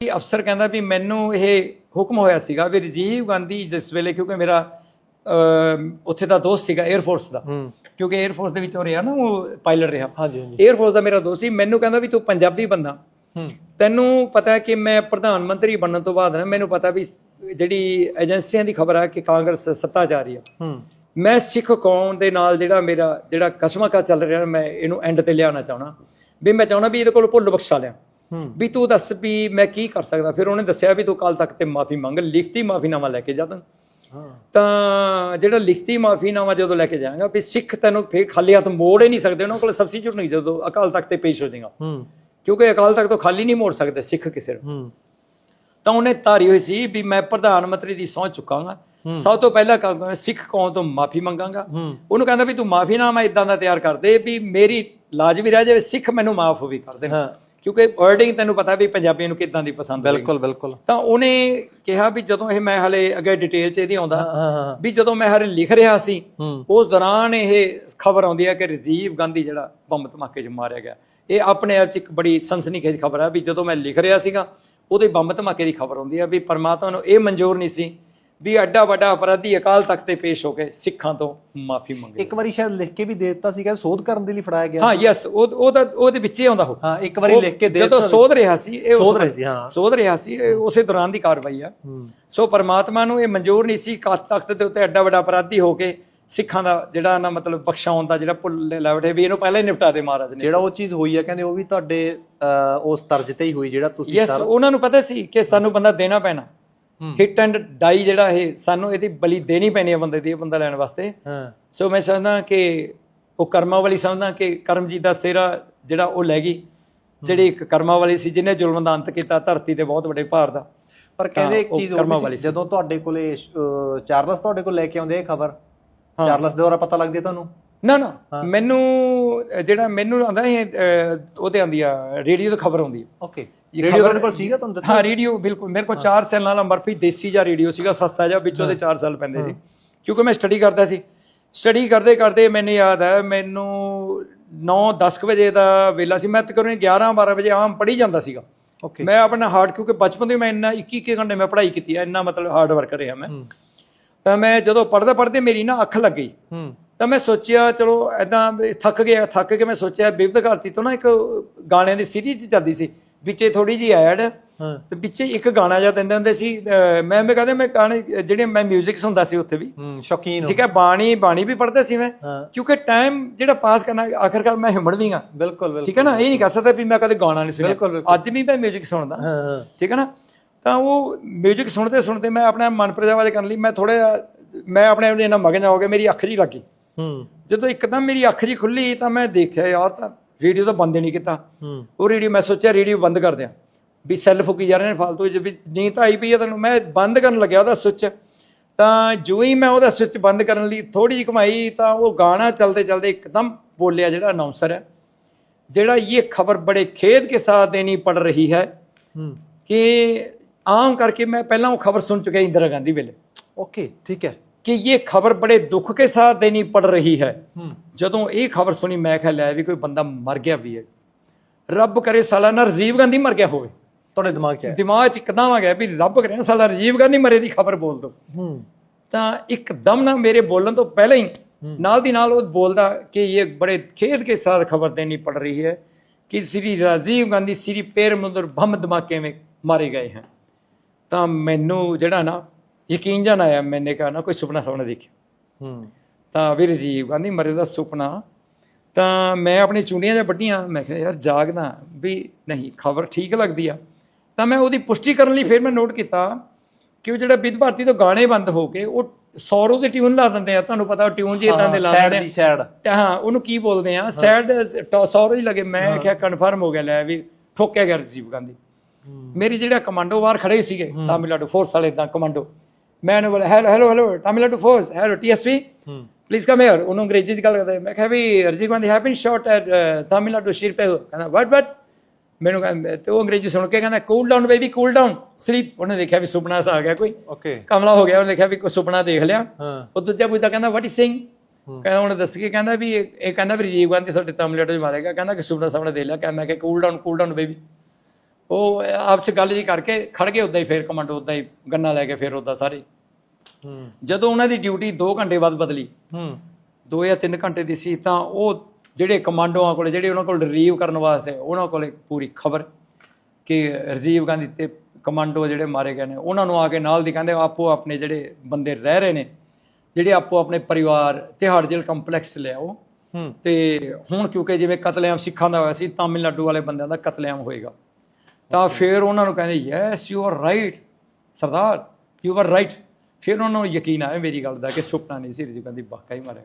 ਕਿ ਅਫਸਰ ਕਹਿੰਦਾ ਵੀ ਮੈਨੂੰ ਇਹ ਹੁਕਮ ਹੋਇਆ ਸੀਗਾ ਵੀ ਰਜੀਵ ਗਾਂਧੀ ਜਿਸ ਵੇਲੇ ਕਿਉਂਕਿ ਮੇਰਾ ਉੱਥੇ ਦਾ ਦੋਸਤ ਸੀਗਾ 에ਅਰ ਫੋਰਸ ਦਾ ਕਿਉਂਕਿ 에ਅਰ ਫੋਰਸ ਦੇ ਵਿੱਚ ਹੋ ਰਿਹਾ ਨਾ ਉਹ ਪਾਇਲਟ ਰਿਹਾ। ਹਾਂਜੀ ਹਾਂਜੀ। 에ਅਰ ਫੋਰਸ ਦਾ ਮੇਰਾ ਦੋਸਤ ਸੀ। ਮੈਨੂੰ ਕਹਿੰਦਾ ਵੀ ਤੂੰ ਪੰਜਾਬੀ ਬੰਦਾ। ਤੈਨੂੰ ਪਤਾ ਹੈ ਕਿ ਮੈਂ ਪ੍ਰਧਾਨ ਮੰਤਰੀ ਬਣਨ ਤੋਂ ਬਾਅਦ ਨਾ ਮੈਨੂੰ ਪਤਾ ਵੀ ਜਿਹੜੀ ਏਜੰਸੀਆਂ ਦੀ ਖਬਰ ਆ ਕਿ ਕਾਂਗਰਸ ਸੱਤਾ ਜਾ ਰਹੀ ਆ। ਮੈਂ ਸਿੱਖ ਕੌਮ ਦੇ ਨਾਲ ਜਿਹੜਾ ਮੇਰਾ ਜਿਹੜਾ ਕਸ਼ਮਕਾ ਚੱਲ ਰਿਹਾ ਮੈਂ ਇਹਨੂੰ ਐਂਡ ਤੇ ਲਿਆਉਣਾ ਚਾਹਣਾ ਵੀ ਮੈਂ ਚਾਹਣਾ ਵੀ ਇਹਦੇ ਕੋਲ ਭੁੱਲ ਬਖਸ਼ਾ ਲਿਆ। ਵੀ ਤੂੰ ਦੱਸ ਵੀ ਮੈਂ ਕੀ ਕਰ ਸਕਦਾ? ਫਿਰ ਉਹਨੇ ਦੱਸਿਆ ਵੀ ਤੂੰ ਕੱਲ ਤੱਕ ਤੇ ਮਾਫੀ ਮੰਗ ਲਿਖਤੀ ਮਾਫੀਨਾਮਾ ਲੈ ਕੇ ਜਾ ਤੂੰ ਤਾਂ ਜਿਹੜਾ ਲਿਖਤੀ ਮਾਫੀਨਾਮਾ ਜਦੋਂ ਲੈ ਕੇ ਜਾਏਗਾ ਵੀ ਸਿੱਖ ਤੈਨੂੰ ਫੇਰ ਖਾਲੀ ਹੱਥ ਮੋੜ ਹੀ ਨਹੀਂ ਸਕਦੇ ਉਹਨਾਂ ਕੋਲ ਸਬਸਟੀਟਿਊਟ ਨਹੀਂ ਜਦੋਂ ਅਕਾਲ ਤਖਤ ਤੇ ਪੇਸ਼ ਹੋ ਜਾਏਗਾ। ਕਿਉਂਕਿ ਅਕਾਲ ਤਖਤ ਤੋਂ ਖਾਲੀ ਨਹੀਂ ਮੋੜ ਸਕਦੇ ਸਿੱਖ ਕਿਸੇ ਨੂੰ। ਤਾਂ ਉਹਨੇ ਧਾਰੀ ਹੋਈ ਸੀ ਵੀ ਮੈਂ ਪ੍ਰਧਾਨ ਮੰਤਰੀ ਦੀ ਸਹੁੰ ਚੁੱਕਾਂਗਾ। ਸਭ ਤੋਂ ਪਹਿਲਾਂ ਕਹਾਂਗਾ ਸਿੱਖ ਕੌਮ ਤੋਂ ਮਾਫੀ ਮੰਗਾਂਗਾ। ਉਹਨੂੰ ਕਹਿੰਦਾ ਵੀ ਤੂੰ ਮਾਫੀਨਾਮਾ ਇਦਾਂ ਦਾ ਤਿਆਰ ਕਰ ਦੇ ਵੀ ਮੇਰੀ ਲਾਜ ਵੀ ਰਹਿ ਜਾਵੇ ਸਿੱਖ ਮੈਨੂੰ ਮਾਫ ਵੀ ਕਰ ਦੇਣ। ਕਿਉਂਕਿ ਵਰਡਿੰਗ ਤੈਨੂੰ ਪਤਾ ਵੀ ਪੰਜਾਬੀਆਂ ਨੂੰ ਕਿਦਾਂ ਦੀ ਪਸੰਦ ਹੋਏਗੀ। ਬਿਲਕੁਲ ਬਿਲਕੁਲ। ਤਾਂ ਉਹਨੇ ਕਿਹਾ ਵੀ ਜਦੋਂ ਇਹ ਮੈਂ ਹਲੇ ਅੱਗੇ ਡਿਟੇਲ ਚ ਇਹਦੀ ਆਉਂਦਾ ਹਾਂ ਹਾਂ ਹਾਂ। ਵੀ ਜਦੋਂ ਮੈਂ ਹਰੇ ਲਿਖ ਰਿਹਾ ਸੀ ਹੂੰ। ਉਸ ਦੌਰਾਨ ਇਹ ਖਬਰ ਆਉਂਦੀ ਹੈ ਕਿ ਰਾਜੀਵ ਗਾਂਧੀ ਜਿਹੜਾ ਬੰਬ ਧਮਾਕੇ 'ਚ ਮਾਰਿਆ ਗਿਆ। ਇਹ ਆਪਣੇ ਆਪ 'ਚ ਇੱਕ ਬੜੀ ਸਨਸਨੀਖੇਜ ਖਬਰ ਹੈ ਵੀ ਜਦੋਂ ਮੈਂ ਲਿਖ ਰਿਹਾ ਸੀਗਾ ਉਹਦੇ ਬੰਬ ਧਮਾਕੇ ਦੀ ਖਬਰ ਆਉਂਦੀ ਹੈ ਵੀ ਪਰਮਾਤਮਾ ਨੂੰ ਇਹ ਮਨਜ਼ੂਰ ਨਹੀਂ ਸੀ ਵੀ ਐਡਾ ਵੱਡਾ ਅਪਰਾਧੀ ਅਕਾਲ ਤਖਤ ਤੇ ਪੇਸ਼ ਹੋ ਕੇ ਸਿੱਖਾਂ ਤੋਂ ਮਾਫੀ ਮੰਗੇ ਇੱਕ ਵਾਰੀ ਸ਼ਾਇਦ ਲਿਖ ਕੇ ਵੀ ਦੇ ਦਿੱਤਾ ਸੀਗਾ ਸੋਧ ਕਰਨ ਦੇ ਲਈ ਫੜਾਇਆ ਗਿਆ ਹਾਂ ਯੈਸ ਉਹ ਉਹਦਾ ਉਹਦੇ ਵਿੱਚ ਹੀ ਆਉਂਦਾ ਉਹ ਹਾਂ ਇੱਕ ਵਾਰੀ ਲਿਖ ਕੇ ਦੇ ਜਦੋਂ ਸੋਧ ਰਿਹਾ ਸੀ ਇਹ ਸੋਧ ਰਹੇ ਸੀ ਹਾਂ। ਸੋਧ ਰਿਹਾ ਸੀ ਉਸੇ ਦੌਰਾਨ ਦੀ ਕਾਰਵਾਈ ਆ। ਹੂੰ। ਸੋ ਪਰਮਾਤਮਾ ਨੂੰ ਇਹ ਮਨਜ਼ੂਰ ਨਹੀਂ ਸੀ ਕਾਤ ਤਖਤ ਦੇ ਉੱਤੇ ਐਡਾ ਵੱਡਾ ਅਪਰਾਧੀ ਹੋ ਕੇ ਸਿੱਖਾਂ ਦਾ ਜਿਹੜਾ ਨਾ ਮਤਲਬ ਬਖਸ਼ਾਉਣ ਦਾ ਜਿਹੜਾ ਭੁੱਲ ਲੈਵਟੇ ਵੀ ਇਹਨੂੰ ਪਹਿਲਾਂ ਹੀ ਨਿਪਟਾ ਦੇ ਮਹਾਰਾਜ ਨੇ। ਜਿਹੜਾ ਉਹ ਚੀਜ਼ ਹੋਈ ਆ ਕਹਿੰਦੇ ਉਹ ਵੀ ਤੁਹਾਡੇ ਉਸ ਤਰਜ ਤੇ ਹੀ ਹੋਈ ਜਿਹੜਾ ਤੁਸੀਂ ਯੈਸ ਉਹਨਾਂ ਨੂੰ ਪਤਾ ਸੀ ਕਿ ਸਾਨੂੰ ਬੰਦਾ ਦੇਣਾ ਪੈਣਾ। ਹੂੰ। ਹਿੱਟ ਐਂਡ ਡਾਈ ਜਿਹੜਾ ਇਹ ਸਾਨੂੰ ਇਹਦੀ ਬਲੀ ਦੇਣੀ ਪੈਣੀ ਹੈ ਬੰਦੇ ਦੀ ਇਹ ਬੰਦਾ ਲੈਣ ਵਾਸਤੇ। ਹਾਂ। ਸੋ ਮੈਂ ਸਮਝਦਾ ਕਿ ਉਹ ਕਰਮਾਂ ਵਾਲੀ ਸਮਝਦਾ ਕਿ ਕਰਮਜੀਤ ਦਾ ਸਿਹਰਾ ਜਿਹੜਾ ਉਹ ਲੈ ਗਈ। ਜਿਹੜੀ ਇੱਕ ਕਰਮਾਂ ਵਾਲੀ ਸੀ ਜਿਹਨੇ ਜ਼ੁਲਮ ਦਾ ਅੰਤ ਕੀਤਾ ਧਰਤੀ ਤੇ ਬਹੁਤ ਵੱਡੇ ਭਾਰ ਦਾ। ਪਰ ਕਹਿੰਦੇ ਇੱਕ ਚੀਜ਼ ਹੋਰ। ਜਦੋਂ ਤੁਹਾਡੇ ਕੋਲੇ ਚਾਰਲਸ ਤੁਹਾਡੇ ਕੋਲ ਲੈ ਕੇ ਆਉਂਦੇ ਇਹ ਖਬਰ? ਚਾਰਲਸ ਦੇ ਦੁਆਰਾ ਪਤਾ ਲੱਗਦੀ ਤੁਹਾਨੂੰ? ਨਾ ਨਾ ਮੈਨੂੰ ਜਿਹੜਾ ਮੈਨੂੰ ਆਂਦਾ ਇਹ ਉਹਦੇ ਆਂਦੀ ਆ ਰੇਡੀਓ ਤੇ ਖਬਰ ਆਉਂਦੀ ਓਕੇ ਰੇਡੀਓ ਤੁਹਾਡੇ ਕੋਲ ਸੀਗਾ ਤੁਹਾਨੂੰ ਦਿੱਤਾ ਹਾਂ ਰੇਡੀਓ ਬਿਲਕੁਲ। ਮੇਰੇ ਕੋਲ 4 ਸੈੱਲਾਂ ਵਾਲਾ ਮਰਫੀ ਦੇਸੀ ਜਿਹਾ ਰੇਡੀਓ ਸੀਗਾ ਸਸਤਾ ਜਿਹਾ ਵਿੱਚੋਂ ਦੇ 4 ਸੈੱਲ ਪੈਂਦੇ ਸੀ। ਕਿਉਂਕਿ ਮੈਂ ਸਟੱਡੀ ਕਰਦਾ ਸੀ। ਸਟੱਡੀ ਕਰਦੇ ਕਰਦੇ ਮੈਨੂੰ ਯਾਦ ਹੈ ਮੈਨੂੰ 9-10 ਵਜੇ ਦਾ ਵੇਲਾ ਸੀ। ਮੈਂ ਤਕਰੀਬਨ 11-12 ਵਜੇ ਆਮ ਪੜ੍ਹੀ ਜਾਂਦਾ ਸੀਗਾ। ਓਕੇ ਮੈਂ ਆਪਣਾ ਹਾਰਡ ਕਿਉਂਕਿ ਬਚਪਨ ਤੋਂ ਮੈਂ ਇੰਨਾ 21 ਘੰਟੇ ਮੈਂ ਪੜ੍ਹਾਈ ਕੀਤੀ ਹੈ ਇੰਨਾ ਮਤਲਬ ਹਾਰਡ ਵਰਕ ਰਿਹਾ ਮੈਂ। ਤਾਂ ਮੈਂ ਜਦੋਂ ਪੜ੍ਹਦਾ ਪੜ੍ਹਦੇ ਮੇਰੀ ਨਾ ਅੱਖ ਲੱਗ ਗਈ। ਹੂੰ। ਤਾਂ ਮੈਂ ਸੋਚਿਆ ਚਲੋ ਐਦਾਂ ਥੱਕ ਗਿਆ ਥੱਕ ਕੇ ਮੈਂ ਸੋਚਿਆ ਬਿਵਦ ਘਾਰਤੀ ਤੋਂ ਨਾ ਇੱਕ ਗਾਣਿਆਂ ਦੀ ਸੀਰੀਜ਼ ਚੱਲਦੀ ਸੀ ਵਿੱਚੇ ਥੋੜੀ ਜੀ ਐਡ ਹਾਂ ਤੇ ਵਿੱਚੇ ਇੱਕ ਗਾਣਾ ਜਿਹਾ ਦਿੰਦੇ ਹੁੰਦੇ ਸੀ ਅਹ ਮੈਂ ਮੈਂ ਕਹਿੰਦਾ ਮੈਂ ਗਾਣੇ ਜਿਹੜੇ ਮੈਂ 뮤직 ਸੁਣਦਾ ਸੀ ਉੱਥੇ ਵੀ ਹੂੰ ਸ਼ੌਕੀਨ ਹੋ ਠੀਕ ਹੈ ਬਾਣੀ ਬਾਣੀ ਵੀ ਪੜ੍ਹਦਾ ਸੀ ਮੈਂ ਹਾਂ ਕਿਉਂਕਿ ਟਾਈਮ ਜਿਹੜਾ ਪਾਸ ਕਰਨਾ ਆਖਰਕਾਰ ਮੈਂ ਹਿੰਮੜ ਵੀ ਗਾ ਬਿਲਕੁਲ ਬਿਲਕੁਲ ਠੀਕ ਹੈ ਨਾ ਇਹ ਨਹੀਂ ਕਹਿ ਸਕਦਾ ਵੀ ਮੈਂ ਕਦੇ ਗਾਣਾ ਨਹੀਂ ਬਿਲਕੁਲ, ਸੁਣਿਆ ਅੱਜ ਵੀ ਮੈਂ 뮤직 ਸੁਣਦਾ ਹਾਂ ਹਾਂ ਠੀਕ ਹੈ ਨਾ ਤਾਂ ਉਹ 뮤직 ਸੁਣਦੇ ਸੁਣਦੇ ਮੈਂ ਆਪਣਾ ਮਨ ਪ੍ਰਜਾਵਾ ਕਰਨ ਲਈ ਮੈਂ ਥੋੜਾ ਮੈਂ ਆਪਣੇ ਆਪ ਨੂੰ ਇੰਨਾ ਮਗਨ ਹੋ ਗਿਆ ਮੇਰੀ ਅੱਖ ਜੀ ਲੱਗੀ ਹੂੰ। ਜਦੋਂ ਇੱਕਦਮ ਮੇਰੀ ਅੱਖ ਜੀ ਖੁੱਲੀ ਤਾਂ ਮੈਂ ਦੇਖਿਆ ਯਾਰ ਤਾਂ ਰੇਡੀਓ ਤਾਂ ਬੰਦ ਹੀ ਨਹੀਂ ਕੀਤਾ। ਹੂੰ। ਉਹ ਰੇਡੀਓ ਮੈਂ ਸੋਚਿਆ ਰੇਡੀਓ ਬੰਦ ਕਰ ਦਿਆਂ। ਵੀ ਸੈੱਲ ਫੁੱਕੀ ਜਾ ਰਹੇ ਨੇ ਫਾਲਤੂ ਜਿਹੀ ਵੀ ਨੀਂਦ ਤਾਂ ਆਈ ਪਈ ਹੈ ਤੈਨੂੰ। ਮੈਂ ਬੰਦ ਕਰਨ ਲੱਗਿਆ ਉਹਦਾ ਸੁੱਚ। ਤਾਂ ਜੋ ਹੀ ਮੈਂ ਉਹਦਾ ਸੁੱਚ ਬੰਦ ਕਰਨ ਲਈ ਥੋੜੀ ਜਿਹੀ ਕਮਾਈ ਤਾਂ ਉਹ ਗਾਣਾ ਚਲਦੇ ਚਲਦੇ ਇੱਕਦਮ ਬੋਲਿਆ ਜਿਹੜਾ ਅਨਾਉਂਸਰ ਹੈ ਜਿਹੜਾ ਇਹ ਖਬਰ ਬੜੇ ਖੇਦ ਕੇ ਸਾਥ ਦੇਣੀ ਪੜ ਰਹੀ ਹੈ ਹੂੰ। ਕਿ ਆਮ ਕਰਕੇ ਮੈਂ ਪਹਿਲਾਂ ਉਹ ਖਬਰ ਸੁਣ ਚੁੱਕਿਆ ਇੰਦਰਾ ਗਾਂਧੀ ਵੇਲੇ। ਓਕੇ ਠੀਕ ਹੈ। ਕਿ ਇਹ ਖਬਰ ਬੜੇ ਦੁੱਖ ਕੇ ਸਾਥ ਦੇਣੀ ਪੜ ਰਹੀ ਹੈ। ਜਦੋਂ ਇਹ ਖਬਰ ਸੁਣੀ ਮੈਂ ਕਿਹਾ ਲੈ ਵੀ ਕੋਈ ਬੰਦਾ ਮਰ ਗਿਆ ਵੀ ਹੈ। ਰੱਬ ਕਰੇ ਸਾਲਾ ਨਾ ਰਾਜੀਵ ਗਾਂਧੀ ਮਰ ਗਿਆ ਹੋਵੇ। ਤੁਹਾਡੇ ਦਿਮਾਗ 'ਚ ਹੈ? ਦਿਮਾਗ 'ਚ ਇੱਕਦਮ ਆ ਗਿਆ ਵੀ ਰੱਬ ਕਰੇ ਨਾ ਸਾਲਾ ਰਾਜੀਵ ਗਾਂਧੀ ਮਰੇ ਦੀ ਖਬਰ ਬੋਲ ਦੋ। ਹੂੰ। ਤਾਂ ਇੱਕਦਮ ਨਾ ਮੇਰੇ ਬੋਲਣ ਤੋਂ ਪਹਿਲਾਂ ਹੀ ਨਾਲ ਦੀ ਨਾਲ ਉਹ ਬੋਲਦਾ ਕਿ ਇਹ ਬੜੇ ਖੇਦ ਕੇ ਸਾਥ ਖਬਰ ਦੇਣੀ ਪੜ ਰਹੀ ਹੈ ਕਿ ਸ੍ਰੀ ਰਾਜੀਵ ਗਾਂਧੀ ਸ੍ਰੀ ਪੇਰ ਮੁੰਦਰ ਭੰਮ ਧਮਾਕੇ ਵਿੱਚ ਮਾਰੇ ਗਏ ਹਨ। ਤਾਂ ਮੈਨੂੰ ਜਿਹੜਾ ਨਾ ਯਕੀਨ ਜਾਣ ਆਇਆ ਮੈਨੇ ਕਹਾ ਨਾ ਕੋਈ ਸੁਪਨਾ ਸੁਪਨਾ ਦੇਖਿਆ। ਹੂੰ। ਤਾਂ ਵੀ ਰਾਜੀਵ ਗਾਂਧੀ ਮਰੇ ਦਾ ਸੁਪਨਾ। ਤਾਂ ਮੈਂ ਆਪਣੀ ਚੁੰਡੀਆਂ ਜਿਹਾ ਵੱਡੀਆਂ ਮੈਂ ਕਿਹਾ ਯਾਰ ਜਾਗਦਾ ਵੀ ਨਹੀਂ ਖਬਰ ਠੀਕ ਲੱਗਦੀ ਆ। ਤਾਂ ਮੈਂ ਉਹਦੀ ਪੁਸ਼ਟੀ ਕਰਨ ਲਈ ਫਿਰ ਮੈਂ ਨੋਟ ਕੀਤਾ ਕਿ ਉਹ ਜਿਹੜਾ ਵਿਦ ਭਾਰਤੀ ਤੋਂ ਗਾਣੇ ਬੰਦ ਹੋ ਕੇ ਉਹ ਸੌਰਵ ਦੇ ਟਿਊਨ ਲਾ ਦਿੰਦੇ ਆ। ਤੁਹਾਨੂੰ ਪਤਾ ਟਿਊਨ ਜੀ ਇਦਾਂ ਦੇ ਲਾ ਦਿੰਦੇ ਦੀ ਸਾਈਡ ਆ ਹਾਂ ਉਹਨੂੰ ਕੀ ਬੋਲਦੇ ਆ? ਸੈਡ ਸੌਰਵ ਹੀ ਲੱਗੇ। ਮੈਂ ਕਿਹਾ ਕਨਫਰਮ ਹੋ ਗਿਆ ਲੈ ਵੀ ਠੋਕਿਆ ਗਿਆ ਰਾਜੀਵ ਗਾਂਧੀ। ਮੇਰੀ ਜਿਹੜਾ ਕਮਾਂਡੋ ਬਾਹਰ ਖੜੇ ਸੀਗੇ ਤਾਮਿਲਨਾਡੂ ਫੋਰਸ ਵਾਲੇ ਤਾਂ ਕਮਾਂਡੋ। ਮੈਂ ਉਹਨੂੰ ਬੋਲਿਆ hello hello hello Tamil Nadu force hello TSP please come here ਉਹਨੂੰ ਅੰਗਰੇਜ਼ੀ ਚ ਗੱਲ ਕਰਦੇ ਮੈਂ ਕਿਹਾ ਵੀ Rajiv Gandhi have been shot at Tamil Nadu ਸ਼ਿਰਪੇ ਕਹਿੰਦਾ ਵਟ ਵਟ ਮੈਨੂੰ ਕਹਿੰਦਾ ਤੇ ਉਹ ਅੰਗਰੇਜ਼ੀ ਸੁਣ ਕੇ ਕਹਿੰਦਾ cool down baby cool down sleep ਉਹਨੇ ਦੇਖਿਆ ਵੀ ਸੁਪਨਾ ਆ ਗਿਆ ਕੋਈ। ਓਕੇ ਕਮਲਾ ਹੋ ਗਿਆ ਉਹਨੇ ਦੇਖਿਆ ਵੀ ਕੋਈ ਸੁਪਨਾ ਦੇਖ ਲਿਆ। ਉਹ ਦੂਜਾ ਪੁੱਛਦਾ ਕਹਿੰਦਾ ਵਟ ਇਜ਼ ਸਿੰਘ ਕਹਿੰਦਾ ਉਹਨੇ ਦੱਸ ਕੇ ਕਹਿੰਦਾ ਵੀ ਇਹ ਕਹਿੰਦਾ ਵੀ ਰਾਜੀਵ ਗਾਂਧੀ ਸਾਡੇ ਤਾਮਿਲਨਾਡੂ ਚ ਮਾਰੇਗਾ। ਕਹਿੰਦਾ ਕਿ ਸੁਪਨਾ ਸਾਹਮਣੇ ਦੇ ਲਿਆ। ਕਹਿੰਦਾ ਕਿ cool down cool down baby ਉਹ ਆਪਸ ਚ ਗੱਲ ਜੀ ਕਰਕੇ ਖੜ ਗਏ ਉਦਾਂ ਹੀ ਫੇਰ ਕਮਾਂਡੋ ਉਦਾਂ ਹੀ ਗੰਨਾ ਲੈ ਕੇ ਫੇਰ ਉਦਾਂ ਸਾਰੇ। ਹੂੰ। ਜਦੋਂ ਉਹਨਾਂ ਦੀ ਡਿਊਟੀ 2 ਘੰਟੇ ਬਾਅਦ ਬਦਲੀ ਹੂੰ। 2 ਜਾਂ 3 ਘੰਟੇ ਦੀ ਸੀ ਤਾਂ ਉਹ ਜਿਹੜੇ ਕਮਾਂਡੋਆਂ ਕੋਲੇ ਜਿਹੜੇ ਉਹਨਾਂ ਕੋਲ ਰਿਲੀਵ ਕਰਨ ਵਾਸਤੇ ਉਹਨਾਂ ਕੋਲੇ ਪੂਰੀ ਖਬਰ ਕਿ ਰਾਜੀਵ ਗਾਂਧੀ ਤੇ ਕਮਾਂਡੋ ਜਿਹੜੇ ਮਾਰੇ ਗਏ ਨੇ ਉਹਨਾਂ ਨੂੰ ਆ ਕੇ ਨਾਲ ਦੀ ਕਹਿੰਦੇ ਆਪੋ ਆਪਣੇ ਜਿਹੜੇ ਬੰਦੇ ਰਹਿ ਰਹੇ ਨੇ ਜਿਹੜੇ ਆਪੋ ਆਪਣੇ ਪਰਿਵਾਰ ਤਿਹਾੜ ਜੇਲ੍ਹ ਕੰਪਲੈਕਸ ਲਿਆਓ। ਹੂੰ। ਤੇ ਹੁਣ ਕਿਉਂਕਿ ਜਿਵੇਂ ਕਤਲੇਆਮ ਸਿੱਖਾਂ ਦਾ ਹੋਇਆ ਸੀ ਤਾਮਿਲਨਾਡੂ ਵਾਲੇ ਬੰਦਿਆਂ ਦਾ ਕਤਲੇਆਮ ਹੋਏਗਾ। ਤਾਂ ਫਿਰ ਉਹਨਾਂ ਨੂੰ ਕਹਿੰਦੇ yes you are right sardar you are right ਫਿਰ ਉਹਨਾਂ ਨੂੰ ਯਕੀਨ ਆਇਆ ਮੇਰੀ ਗੱਲ ਦਾ ਕਿ ਸੁਪਨਾ ਨਹੀਂ ਸੀ ਰਾਜੀਵ ਗਾਂਧੀ ਵਾਕਈ ਮਾਰਿਆ